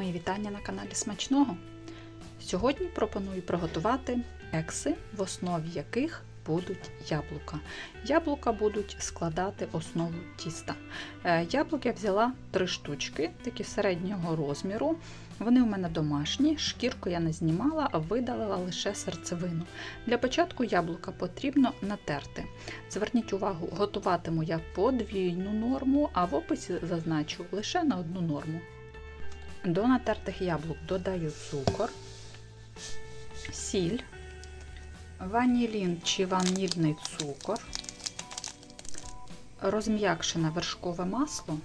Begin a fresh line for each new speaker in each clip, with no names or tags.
Мої вітання на каналі Смачного. Сьогодні пропоную приготувати екси, в основі яких будуть яблука. Яблука будуть складати основу тіста. Е, Яблук я взяла три штучки, такі середнього розміру. Вони у мене домашні, шкірку я не знімала, а видалила лише серцевину. Для початку яблука потрібно натерти. Зверніть увагу, готуватиму я подвійну норму, а в описі зазначу лише на одну норму. До натертих яблук додаю цукор, сіль, ванілін чи ванільний цукор, розм'якшене вершкове масло,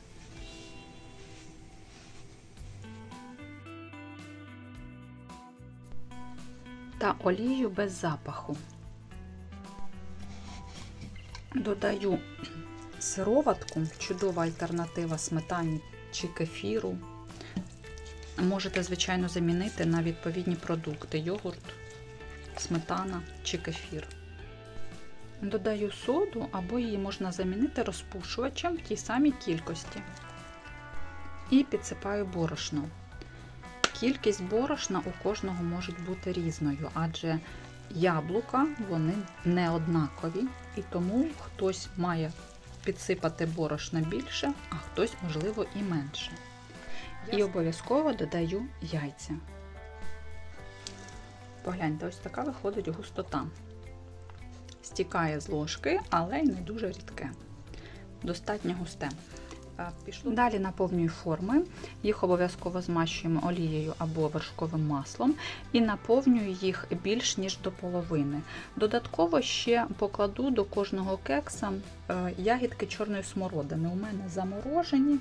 та олію без запаху. Додаю сироватку, чудова альтернатива сметані чи кефіру. Можете, звичайно, замінити на відповідні продукти: йогурт, сметана чи кефір. Додаю соду або її можна замінити розпушувачем в тій самій кількості. І підсипаю борошно. Кількість борошна у кожного може бути різною, адже яблука вони не однакові, і тому хтось має підсипати борошна більше, а хтось, можливо, і менше. І обов'язково додаю яйця. Погляньте, ось така виходить густота. Стікає з ложки, але й не дуже рідке. Достатньо густе. Пішло. Далі наповнюю форми, їх обов'язково змащуємо олією або вершковим маслом і наповнюю їх більш ніж до половини. Додатково ще покладу до кожного кекса ягідки чорної смородини. У мене заморожені.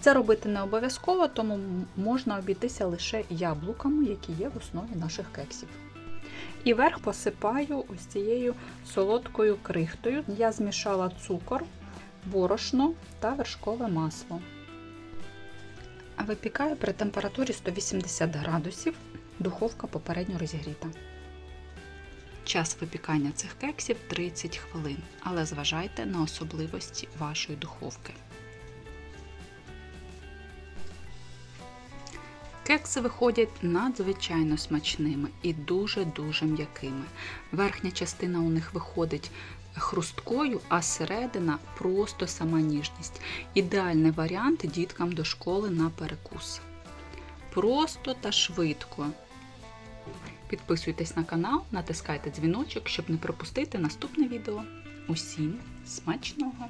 Це робити не обов'язково, тому можна обійтися лише яблуками, які є в основі наших кексів. І верх посипаю ось цією солодкою крихтою. Я змішала цукор, борошно та вершкове масло. Випікаю при температурі 180 градусів, духовка попередньо розігріта. Час випікання цих кексів 30 хвилин, але зважайте на особливості вашої духовки. Кекси виходять надзвичайно смачними і дуже-дуже м'якими. Верхня частина у них виходить хрусткою, а середина просто сама ніжність. Ідеальний варіант діткам до школи на перекус. Просто та швидко. Підписуйтесь на канал, натискайте дзвіночок, щоб не пропустити наступне відео. Усім смачного!